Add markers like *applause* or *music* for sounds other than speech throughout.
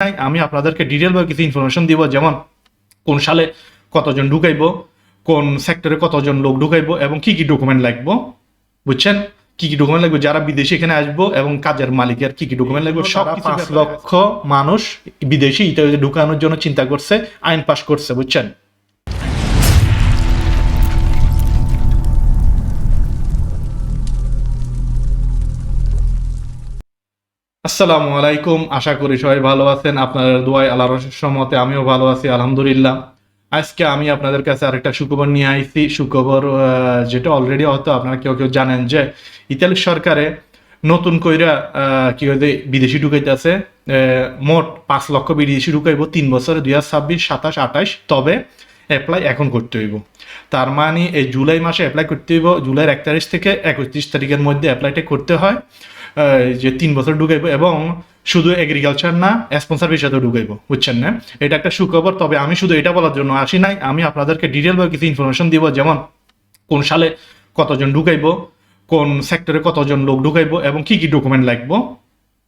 নাই আমি আপনাদেরকে ডিটেলভাবে কিছু ইনফরমেশন দিব যেমন কোন সালে কতজন ঢুকাইব কোন সেক্টরে কতজন লোক ঢুকাইব এবং কি কি ডকুমেন্ট লাগবো বুঝছেন? কি কি ডকুমেন্ট লাগবে যারা বিদেশি এখানে আসব এবং কাজের মালিকের কি কি ডকুমেন্ট লাগবে সব পাঁচ লক্ষ মানুষ বিদেশি ইতালিতে ঢুকানোর জন্য চিন্তা করছে আইন পাশ করছে বুঝছেন? আসসালামু আলাইকুম। আশা করি সবাই ভালো আছেন। আপনাদের দোয়াই আল্লাহর রসের সম্মতে আমিও ভালো আছি, আলহামদুলিল্লাহ। আজকে আমি আপনাদের কাছে আরেকটা সুখবর নিয়ে আইছি। সুখবর যেটা অলরেডি হয়তো আপনারা কেউ কেউ জানেন যে ইতালি সরকারে নতুন কইরা কি হয়েছে বিদেশি ঢুকাইতেছে। মোট পাঁচ লক্ষ বিদেশি ঢুকাইব তিন বছরে দুই হাজার ছাব্বিশ, সাতাশ, আঠাশ। তবে অ্যাপ্লাই এখন করতে হইব। তার মানে এই জুলাই মাসে অ্যাপ্লাই করতে হইব। জুলাইয়ের এক তারিখ থেকে একত্রিশ তারিখের মধ্যে অ্যাপ্লাইটা করতে হয়। যে তিন বছর ঢুকাইব এবং শুধু এগ্রিকালচার না স্পন্সার বিষয়তে ঢুকাইব, বুঝছেন না? এটা একটা সুখবর, তবে আমি শুধু এটা বলার জন্য আসি নাই। আমি আপনাদেরকে ডিটেলভাবে কিছু ইনফরমেশন দিব, যেমন কোন সালে কতজন ঢুকাইব, কোন সেক্টরে কতজন লোক ঢুকাইব, এবং কি কি ডকুমেন্ট লাগবো,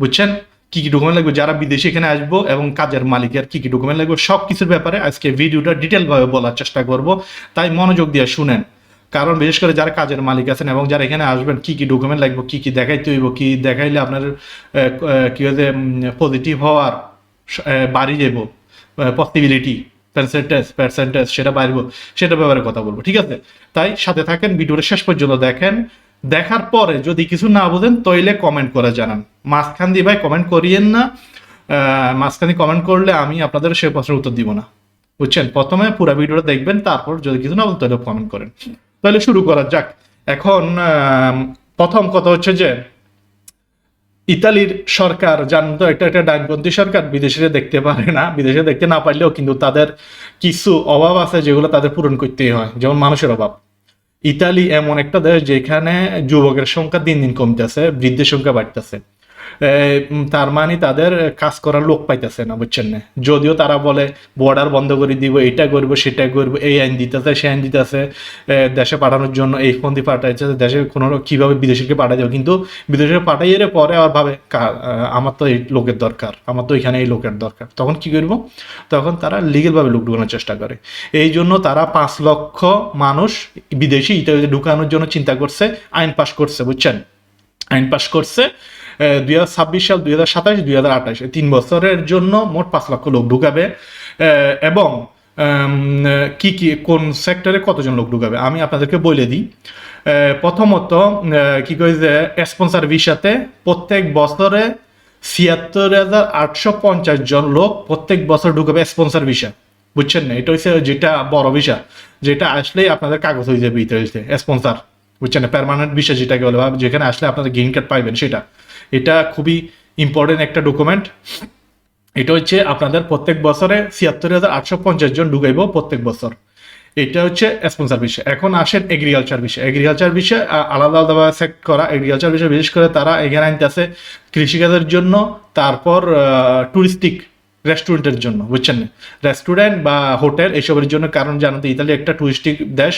বুঝছেন? কি কি ডকুমেন্ট লাগবে, যারা বিদেশে এখানে আসব, এবং কাজের মালিকের কি কি ডকুমেন্ট লাগবে সব কিছুর ব্যাপারে আজকে ভিডিওটা ডিটেলভাবে বলার চেষ্টা করব। তাই মনোযোগ দিয়ে শুনেন। কারণ বিশেষ করে যারা কাজের মালিক আছেন এবং যারা এখানে আসবেন, কি কি ডকুমেন্ট লাগবে, কি কি দেখাইতে হইব, কি দেখাইলে আপনার কি হয়েছে পজিটিভ হওয়ার বাড়ি যাব পসিবিলিটি পার্সেন্টেজ পার্সেন্টেজ সেটা বাড়ব সেটা ব্যাপারে কথা বলব, ঠিক আছে? তাই সাথে থাকেন, ভিডিওটা শেষ পর্যন্ত দেখেন। দেখার পরে যদি কিছু না বুঝেন, তইলে কমেন্ট করে জানান। মাঝখান দিয়ে ভাই কমেন্ট করিয়েন না মাঝখান কমেন্ট করলে আমি আপনাদের সে প্রশ্নের উত্তর দিব না। বুঝছেন? প্রথমে পুরো ভিডিওটা দেখবেন, তারপর যদি কিছু না বলতে কমেন্ট করেন। তাহলে শুরু করা যাক। এখন প্রথম কথা হচ্ছে যে, ইতালির সরকার জানেন তো এটা একটা ডানপন্থী সরকার বিদেশিরা দেখতে পারে না, বিদেশে দেখতে না পারলেও কিন্তু তাদের কিছু অভাব আছে যেগুলো তাদের পূরণ করতেই হয়, যেমন মানুষের অভাব। ইতালি এমন একটা দেশ যেখানে যুবকের সংখ্যা দিন দিন কমতেছে, বৃদ্ধের সংখ্যা বাড়তেছে। তার মানে তাদের কাজ করার লোক পাইতেছে না, বুঝছেন না? যদিও তারা বলে বর্ডার বন্ধ করে দিব এটা করব, সেটা করব, এই আইন দিতেছে সে আইন দিতেছে দেশে পাঠানোর জন্য এই পন্থী পাঠাইছে দেশে কোনো কীভাবে বিদেশিকে পাঠাই দেবে? কিন্তু বিদেশে পাঠাইয়ে রে পরে আবার ভাবে আমার তো এই লোকের দরকার, আমার তো এখানে এই লোকের দরকার। তখন কি করব? তখন তারা লিগেলভাবে লোক ঢুকানোর চেষ্টা করে। এই জন্য তারা পাঁচ লক্ষ মানুষ বিদেশি ইতালিতে ঢুকানোর জন্য চিন্তা করছে, আইন পাশ করছে, বুঝছেন? আইন পাশ করছে দুই হাজার ছাব্বিশ সাল, দুই হাজার সাতাশ, দুই হাজার আঠাশ। তিন বছরের জন্য মোট পাঁচ লক্ষ লোক ঢুকাবে এবং কি কি, কোন সেক্টরে কতজন লোক ঢুকাবে, আমি আপনাদেরকে বলে দিই। প্রথমত কি কই যে স্পন্সার ভিসাতে প্রত্যেক বছরে ছিয়াত্তর হাজার আটশো পঞ্চাশ জন লোক প্রত্যেক বছর ঢুকাবে স্পন্সার ভিসা। বুঝছেন না? এটা হচ্ছে যেটা বড় ভিসা, যেটা আসলেই আপনাদের কাগজ হয়ে যাবে ইতালিতে স্পন্সার বুঝছেন না? পার্মানেন্ট ভিসা যেটাকে বলে যেখানে আসলে আপনাদের গ্রিন কার্ড পাইবেন সেটা। এটা খুবই ইম্পর্টেন্ট একটা ডকুমেন্ট এটা হচ্ছে আপনাদের প্রত্যেক বছরে ছিয়াত্তর হাজার আটশো পঞ্চাশ জন ঢুকাইব প্রত্যেক বছর। এটা হচ্ছে স্পন্সার বিষয়। এখন আসেন এগ্রিকালচার বিষয়। এগ্রিকালচার বিষয়ে আলাদা আলাদা আলাদাভাবে সেক্ট করা। এগ্রিকালচার বিষয় বিশেষ করে তারা এখানে আনতে আছে কৃষিকাজের জন্য। তারপর টুরিস্টিক রেস্টুরেন্টের জন্য, বুঝছেন রেস্টুরেন্ট বা হোটেল এসবের জন্য, কারণ জানো তো ইতালি একটা টুরিস্টিক দেশ,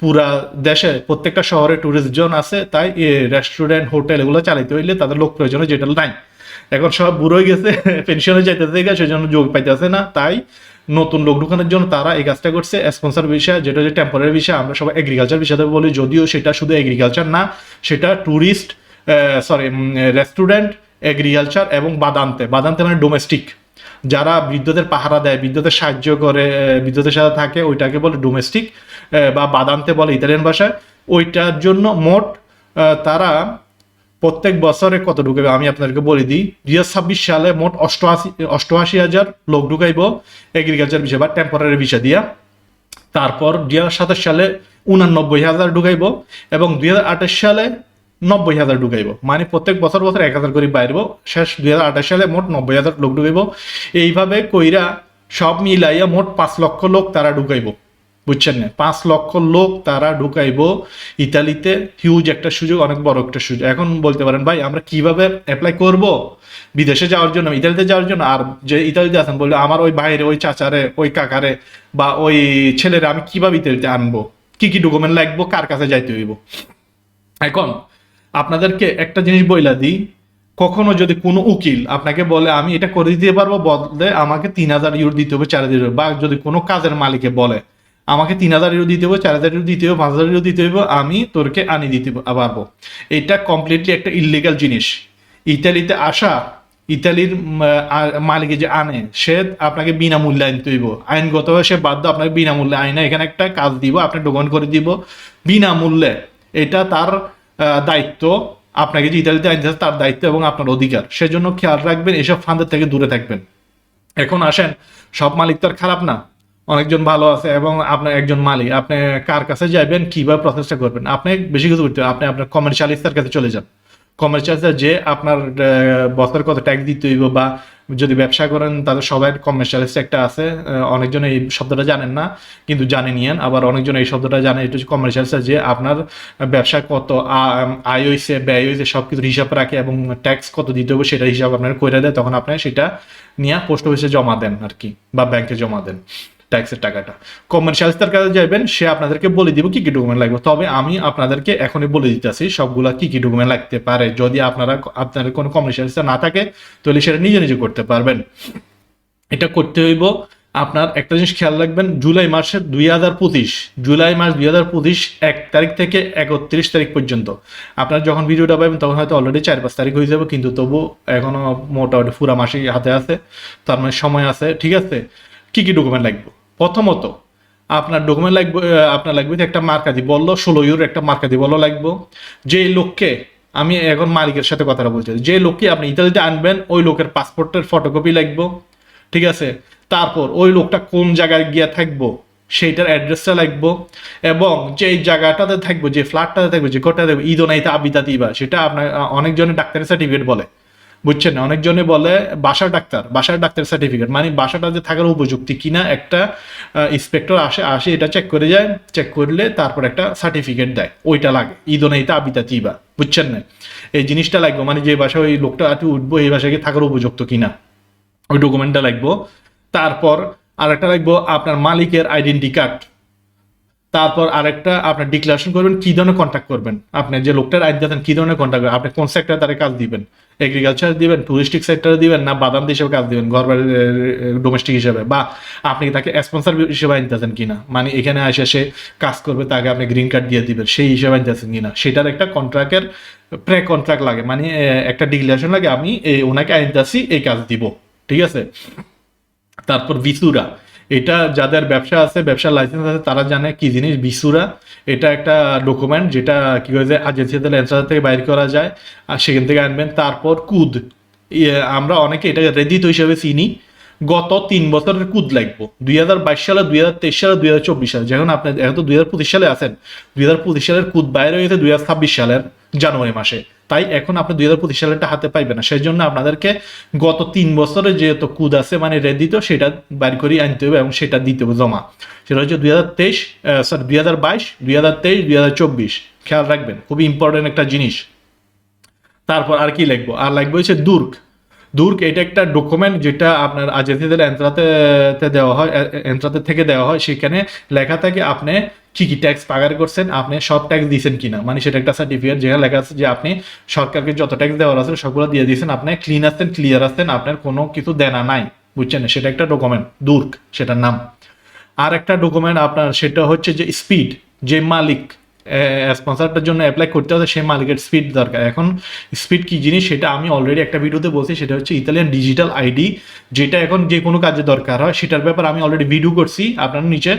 পুরা দেশে প্রত্যেকটা শহরে টুরিস্ট জোন আছে, তাই রেস্টুরেন্ট হোটেল এগুলো চালাইতে হইলে তাদের লোক প্রয়োজন যেটা নাই এখন সব বুড়ো হয়ে গেছে *laughs* পেনশনে যাইতেছে গা সেজন্য যোগ পাইতেছে না, তাই নতুন লোক ঢুকানোর জন্য তারা এই কাজটা করছে। স্পন্সর বিষয় যেটা হচ্ছে টেম্পোরারি বিষয় আমরা সবাই এগ্রিকালচার বিষয়তে বলি, যদিও সেটা শুধু এগ্রিকালচার না, সেটা ট্যুরিস্ট সরি রেস্টুরেন্ট এগ্রিকালচার এবং বাদান্তে। বাদান্তে মানে ডোমেস্টিক যারা বিদ্যুতের পাহারা দেয় বিদ্যুতের সাহায্য করে বিদ্যুতের সাথে থাকে, ওইটাকে বলে ডোমেস্টিক বা বাদান্তে বলে ইতালিয়ান ভাষায়। ওইটার জন্য মোট তারা প্রত্যেক বছরে কত ঢুকাবে আমি আপনাদেরকে বলে দিই, দুই ছাব্বিশ সালে মোট অষ্টআশি অষ্টআশি হাজার লোক ঢুকাইব এগ্রিকালচার বিষয় বা টেম্পোরারি বিষয় দিয়া। তারপর দুই হাজার সাতাশ সালে উনানব্বই হাজার ঢুকাইব এবং দুই হাজার আঠাশ সালে নব্বই হাজার ঢুকাইব মানে প্রত্যেক বছর বছর এক হাজার করে বাইরব শেষ দুই হাজার আঠাশ সালে মোট নব্বই হাজার লোক ঢুকাইব এইভাবে কইরা সব মিলাইয়া মোট পাঁচ লক্ষ লোক তারা ঢুকাইব বুঝছেন না? পাঁচ লক্ষ লোক তারা ঢুকাইব ইতালিতে হিউজ একটা সুযোগ, অনেক বড় একটা সুযোগ। এখন বলতে পারেন, ভাই, আমরা কীভাবে অ্যাপ্লাই করব? বিদেশে যাওয়ার জন্য, ইতালিতে যাওয়ার জন্য। আর যে ইতালিতে আছেন, বললে, আমার ওই বাইরে ওই চাচারে, ওই কাকারে বা ওই ছেলেরে আমি কীভাবে ইতালিতে আনব? কি কি ডকুমেন্ট লাগবো? কার কাছে যাইতে হইব? এখন আপনাদেরকে একটা জিনিস বইলা দিই, কখনো যদি কোনো উকিল আপনাকে বলে, আমি এটা করে দিতে পারব, বদলে আমাকে তিন হাজার ইউরো দিতে হবে, চার হাজার ইউরো বা যদি কোনো কাজের মালিকে বলে, আমাকে তিন হাজার ইউরো দিতে হবে, চার হাজার ইউরো দিতে হবে, পাঁচ হাজার ইউরো দিতে হবে, আমি তোরকে আনি দিতে পারব। এটা কমপ্লিটলি একটা ইলিগাল জিনিস। ইতালিতে আসা, ইতালির মালিকে যে আনে, সে আপনাকে বিনামূল্যে আনতে হইব। আইনগতভাবে সে বাধ্য, আপনাকে বিনামূল্যে আইনে এখানে একটা কাজ দিব, আপনি ডকুমেন্ট করে দিব, বিনামূল্যে। এটা তার দায়িত্ব আপনাকে যে ইতালিতে আনতে তার দায়িত্ব এবং আপনার অধিকার। সেজন্য খেয়াল রাখবেন, এসব ফান্ডের থেকে দূরে থাকবেন। এখন আসেন, সব মালিক তো আর খারাপ না। অনেকজন ভালো আছে এবং আপনার একজন মালিক। আপনি কার কাছে যাবেন, কীভাবে প্রসেসটা করবেন? আপনি বেশি কিছু করতে। আপনি আপনার কমার্শিয়ালিস্টের কাছে চলে যান। কমার্শিয়ালিস্টার যে আপনার বছর কত ট্যাক্স দিতে হইব বা যদি ব্যবসা করেন, তাদের সবাই কমার্শিয়ালিস্ট একটা আছে। অনেকজন এই শব্দটা জানেন না, কিন্তু জানে নিয়েন। আবার অনেকজন এই শব্দটা জানে, এটা হচ্ছে কমার্শিয়ালিস্ট যে আপনার ব্যবসা কত আয় হয়েছে ব্যয় হয়েছে সব কিছুর হিসাব রাখে এবং ট্যাক্স কত দিতে হবে সেটা হিসাব আপনার করে দেয়, তখন আপনি সেটা নিয়ে পোস্ট অফিসে জমা দেন আর কি, বা ব্যাংকে জমা দেন। ট্যাক্সের টাকাটা। কমার্শিয়ালিস্টার কাছে যাবেন সে আপনাদেরকে বলে দিব কি কি ডকুমেন্ট লাগবে। তবে আমি আপনাদেরকে এখনই বলে দিতেছি, সবগুলা কি কি ডকুমেন্ট লাগতে পারে। যদি আপনারা আপনাদের কোনো কমার্শিয়ালিস্টার না থাকে, তাহলে সেটা নিজে নিজে করতে পারবেন। এটা করতে হইব আপনার একটা জিনিস খেয়াল রাখবেন, জুলাই মাসের দুই হাজার পঁচিশ, জুলাই মাস দুই হাজার পঁচিশ এক তারিখ থেকে একত্রিশ তারিখ পর্যন্ত। আপনার যখন ভিডিওটা পাবেন, তখন হয়তো অলরেডি চার পাঁচ তারিখ হয়ে যাবে, কিন্তু তবু এখনও মোটামুটি পুরা মাসেই হাতে আছে। তার মানে সময় আছে, ঠিক আছে? কি কি ডকুমেন্ট লাগবে? প্রথমত, আপনার ডকুমেন্ট লাগবে আপনার লাগবে একটা মার্কাদি বলল, ষোলো ইউর একটা মার্কাদি বলল লাগবে। যে লোককে আমি এখন মালিকের সাথে কথাটা বলছি, যে লোককে আপনি ইতালিতে আনবেন, ওই লোকের পাসপোর্টের ফটোকপি লাগবে, ঠিক আছে? তারপর ওই লোকটা কোন জায়গায় গিয়ে থাকব, সেইটার অ্যাড্রেসটা লাগবো এবং যে জায়গাটাতে থাকব, যে ফ্ল্যাটটাতে থাকব, যে কোটাতে থাকব, ঈদ নাইতে আবিদা দিবা, সেটা আপনার অনেকজনের ডাক্তারের সার্টিফিকেট বলে। বুঝছেন? না অনেকজনে বলে বাসার ডাক্তার বাসার ডাক্তার সার্টিফিকেট মানে বাসাটা যে থাকার উপযুক্তি কিনা একটা ইন্সপেক্টর আসে আসে, এটা চেক করে যায় চেক করলে তারপর একটা সার্টিফিকেট দেয়, ওইটা লাগে ঈদনাইতে আবিতা তিবা, বুঝছেন না? এই জিনিসটা লাগবে মানে যে বাসায় ওই লোকটা আটু উঠবো, এই গিয়ে থাকার উপযুক্ত কিনা, ওই ডকুমেন্টটা লাগবো, তারপর আরেকটা লাগবো, আপনার মালিকের আইডেন্টি কার্ড তারপর আরেকটা আপনার ডিক্লারেশন করবেন, কি ধরনের কন্ট্যাক্ট করবেন? আপনি যে লোকটার আইডি দেন কি ধরনের কন্ট্যাক্ট করবেন? আপনি কোন সেক্টরে তারা কাজ দিবেন? এগ্রিকালচার দিবেন টুরিস্টিক সেক্টরে দিবেন, না বাদাম হিসেবে কাজ দিবেন ঘর ডোমেস্টিক হিসেবে? বা আপনি তাকে স্পন্সর হিসেবে আনতেছেন কিনা? মানে এখানে এসে সে কাজ করবে, তাকে আপনি গ্রিন কার্ড দিয়ে দিবেন, সেই হিসেবে আনতেছেন কিনা? সেটার একটা কন্ট্রাক্টের প্রে কন্ট্রাক্ট লাগে। মানে একটা ডিক্লারেশন লাগে, আমি ওনাকে আনতেছি এই কাজ দিব। ঠিক আছে? তারপর বিসুরা এটা যাদের ব্যবসা আছে, ব্যবসার লাইসেন্স আছে, তারা জানে কি জিনিস বিসুরা। এটা একটা ডকুমেন্ট যেটা কি করে যায় এজেন্সিতে লেন্সার থেকে বাইর করা যায়, আর সেখান থেকে আনবেন। তারপর কুদ। আমরা অনেকে এটা রেদিত হিসেবে চিনি। গত তিন বছরের কুদ লাগবো। দুই হাজার বাইশ সালে, দুই হাজার তেইশ সালে, দুই হাজার চব্বিশ সালে। যখন আপনি এখন তো দুই হাজার পঁচিশ সালে আছেন। দুই হাজার পঁচিশ সালের কুদ বাইরে হয়েছে দুই হাজার ছাব্বিশ সালের জানুয়ারি মাসে। তাই এখন আপনি দুই হাজার পঁচিশ সালেরটা হাতে পাইবেন না। সেই জন্য আপনাদেরকে গত তিন বছরে যেহেতু কুদ আছে মানে রেডিত সেটা বাইর করে আনতে হবে এবং সেটা দিতে হবে জমা। সেটা হচ্ছে দুই হাজার তেইশ সরি দুই হাজার বাইশ, দুই হাজার তেইশ, দুই হাজার চব্বিশ। খেয়াল রাখবেন, খুবই ইম্পর্টেন্ট একটা জিনিস। তারপর আর কি লাগবো আর লাগবে হচ্ছে দুর্গ। দুর্গ এটা একটা ডকুমেন্ট যেটা আপনার আজেন্সিদের এন্ট্রাতে, তে দেওয়া হয় এন্ট্রাতে থেকে দেওয়া হয়। সেখানে লেখা থাকে, আপনি কি কি ট্যাক্স পাগার করছেন, আপনি সব ট্যাক্স দিয়েছেন কিনা। মানে সেটা একটা সার্টিফিকেট যেখানে লেখা আছে যে আপনি সরকারকে যত ট্যাক্স দেওয়ার আছে সবগুলো দিয়ে দিয়েছেন, আপনি ক্লিন আছেন ক্লিয়ার আছেন, আপনার কোনো কিছু দেনা নাই। বুঝছেন? সেটা একটা ডকুমেন্ট দুর্গ, সেটার নাম। আর একটা ডকুমেন্ট আপনার, সেটা হচ্ছে যে স্পিড যে মালিক স্পন্সারটার জন্য অ্যাপ্লাই করতে হবে সেই মার্কেট স্পিড দরকার। এখন স্পিড কী জিনিস সেটা আমি অলরেডি একটা ভিডিওতে বলছি, সেটা হচ্ছে ইতালিয়ান ডিজিটাল আইডি যেটা এখন যে কোনো কাজে দরকার হয়, সেটার ব্যাপারে আমি অলরেডি ভিডিও করছি। আপনারা নিচে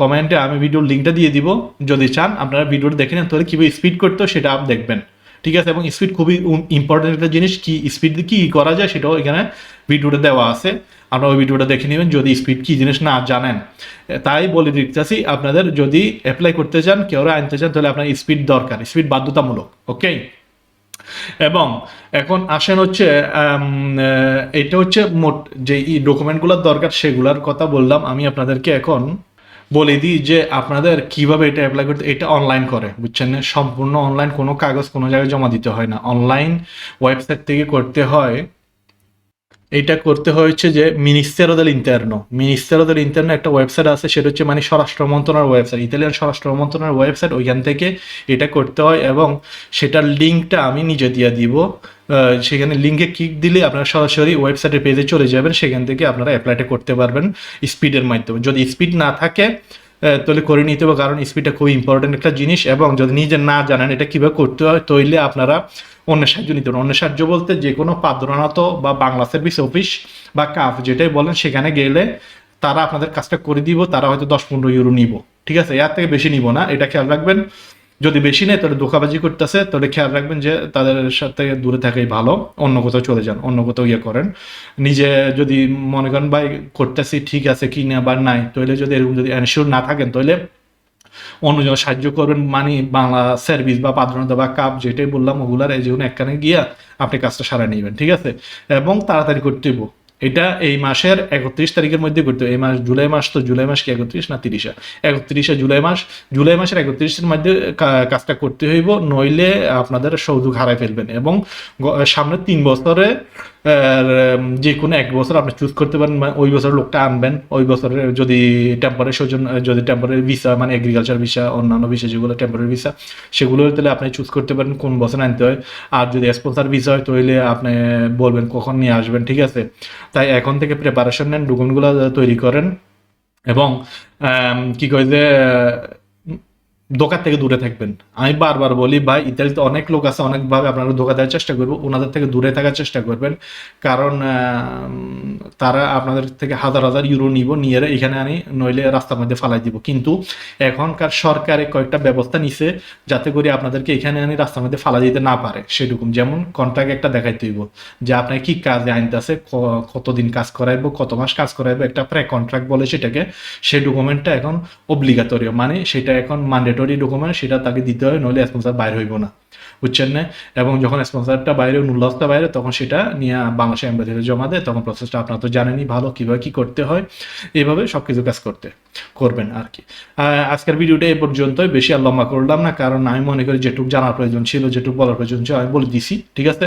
কমেন্টে আমি ভিডিওর লিঙ্কটা দিয়ে দিব। যদি চান, আপনারা ভিডিওটা দেখে নেন, তাহলে কীভাবে স্পিড করতে সেটা আপ দেখবেন। ঠিক আছে, এবং স্পিড খুবই ইম্পর্টেন্ট একটা জিনিস, কি স্পিড কি করা যায় সেটাও এখানে ভিডিওটা দেওয়া আছে। আপনারা ওই ভিডিওটা দেখে নেবেন, যদি স্পিড কি জিনিস না জানেন। তাই বলে দিতেছি, আপনাদের যদি অ্যাপ্লাই করতে চান, কেউ আনতে চান, তাহলে আপনার স্পিড দরকার স্পিড বাধ্যতামূলক ওকে এবং এখন আসেন হচ্ছে এটা হচ্ছে মোট যে ডকুমেন্টগুলোর দরকার, সেগুলোর কথা বললাম আমি আপনাদেরকে এখন। বলে দিই যে আপনাদের কীভাবে এটা অ্যাপ্লাই করতে এটা অনলাইন করে, বুঝছেন? না সম্পূর্ণ অনলাইন কোনো কাগজ কোনো জায়গায় জমা দিতে হয় না। অনলাইন ওয়েবসাইট থেকে করতে হয় এটা করতে হয়েছে যে মিনিস্টারো দেল ইন্টারনো মিনিস্টারো দেল ইন্টারনো একটা ওয়েবসাইট আছে, সেটা হচ্ছে মানে স্বরাষ্ট্র মন্ত্রণালয়ের ওয়েবসাইট ইতালিয়ান স্বরাষ্ট্র মন্ত্রণালয়ের ওয়েবসাইট ওইখান থেকে এটা করতে হয় এবং সেটার লিঙ্কটা আমি নিজে দিয়ে দিব। সেখানে লিঙ্কে ক্লিক দিলে আপনারা সরাসরি ওয়েবসাইটের পেজে চলে যাবেন, সেখান থেকে আপনারা অ্যাপ্লাইটা করতে পারবেন স্পিডের মাধ্যমে। যদি স্পিড না থাকে তাহলে করে নিতে হবে, কারণ স্পিডটা খুব ইম্পর্টেন্ট একটা জিনিস এবং যদি নিজে না জানেন এটা কীভাবে করতে হয় তাইলে আপনারা অন্য সাহায্য নিতে পারেন অন্য সাহায্য বলতে যে কোনো পাদ্রনাত বা বাংলা সার্ভিস অফিস বা কাফ যেটাই বলেন, সেখানে গেলে তারা আপনাদের কাজটা করে দিব, তারা হয়তো দশ পনেরো ইউরো নিব। ঠিক আছে? এর থেকে বেশি নিব না। এটা খেয়াল রাখবেন। যদি বেশি নেই তাহলে ধোকাবাজি করতেছে। তাহলে খেয়াল রাখবেন যে তাদের সাথে দূরে থাকাই ভালো। অন্য কোথাও চলে যান, অন্য কোথাও ইয়ে করেন। নিজে যদি মনে করেন, ভাই, করতেছি, ঠিক আছে কি না বা নাই? তাহলে যদি এরকম যদি অ্যানশিওর না থাকেন, তাহলে অন্যজন সাহায্য করবেন মানে বাংলা সার্ভিস বা পাদ্রনতা বা কাপ যেটাই বললাম, ওগুলার এই যেগুলো একখানে গিয়া আপনি কাজটা সারা নেবেন, ঠিক আছে? এবং তাড়াতাড়ি করতে এটা এই মাসের একত্রিশ তারিখের মধ্যে করতে এই মাস, জুলাই মাস তো জুলাই মাস কি একত্রিশ না তিরিশে? একত্রিশে জুলাই মাস, জুলাই মাসের একত্রিশের মধ্যে কাজটা করতে হইব, নইলে আপনাদের সৌযোগ হারাই ফেলবেন এবং সামনে তিন বছরে যে কোনো এক বছর আপনি চুজ করতে পারেন মানে ওই বছর লোকটা আনবেন, ওই বছরের যদি টেম্পারি সৌজন যদি টেম্পারি ভিসা মানে এগ্রিকালচার ভিসা অন্যান্য ভিসা যেগুলো টেম্পারি ভিসা সেগুলো তাহলে আপনি চুজ করতে পারেন, কোন বছর আনতে হয়। আর যদি স্পন্সার ভিসা হয়, তাহলে আপনি বলবেন কখন নিয়ে আসবেন, ঠিক আছে? তাই এখন থেকে প্রিপারেশন নেন, ডকুমেন্টগুলো তৈরি করেন এবং কি কয় যে দোকান থেকে দূরে থাকবেন। আমি বারবার বলি, ভাই, ইতালিতে অনেক লোক আছে, অনেকভাবে আপনারা ধোকা দেওয়ার চেষ্টা করব, ওনাদের থেকে দূরে থাকার চেষ্টা করবেন। কারণ তারা আপনাদের থেকে হাজার হাজার ইউরো নিব, নিয়ে এখানে আনি, নইলে রাস্তার মধ্যে ফালাই দিব। কিন্তু এখনকার সরকারে কয়েকটা ব্যবস্থা নিছে, যাতে করে আপনাদেরকে এখানে আনি, রাস্তার মধ্যে ফালা দিতে না পারে। সেরকম যেমন কন্ট্রাক্ট একটা দেখাইতে হইব, যে আপনার কি কাজে আনতেছে কতদিন কাজ করাইবো, কত মাস কাজ করাইবো, একটা প্রায় কন্ট্রাক্ট বলে সেটাকে সেই ডকুমেন্টটা এখন অব্লিগাতরি মানে সেটা এখন ম্যান্ডেটরি ডকুমেন্ট সেটা তাকে দিতে হয়, নইলে স্পন্সার বাইরে হইব না। বুঝছেন না? এবং যখন স্পন্সারটা বাইরে নুল্লাসটা বাইরে, তখন সেটা নিয়ে বাংলাদেশ এম্বাসিতে জমা দেয়, তখন প্রসেসটা আপনারা তো জানেনই, ভালো কীভাবে কী করতে হয়, এইভাবে সব কিছু কাজ করতে, করবেন আর কি আজকের ভিডিওটা এ পর্যন্তই, বেশি আর লম্বা করলাম না, কারণ আমি মনে করি যেটুকু জানার প্রয়োজন ছিল, যেটুকু বলার প্রয়োজন ছিল, আমি বলে দিছি, ঠিক আছে?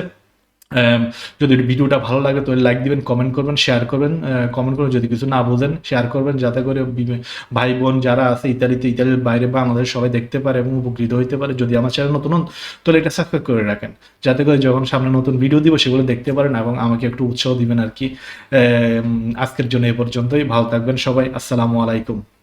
যদি ভিডিওটা ভালো লাগে তাহলে লাইক দিবেন কমেন্ট করবেন শেয়ার করবেন কমেন্ট করবেন যদি কিছু না বোঝেন শেয়ার করবেন, যাতে করে ভাই বোন যারা আছে ইতালিতে, ইতালির বাইরে বা আমাদের সবাই দেখতে পারে এবং উপকৃত হইতে পারে, যদি আমার চ্যানেল নতুন হন, তাহলে এটা সাবস্ক্রাইব করে রাখেন। যাতে করে যখন সামনে নতুন ভিডিও দিব, সেগুলো দেখতে পারেন এবং আমাকে একটু উৎসাহ দিবেন আর কি। আজকের জন্য এ পর্যন্তই। ভালো থাকবেন সবাই। আসসালামু আলাইকুম।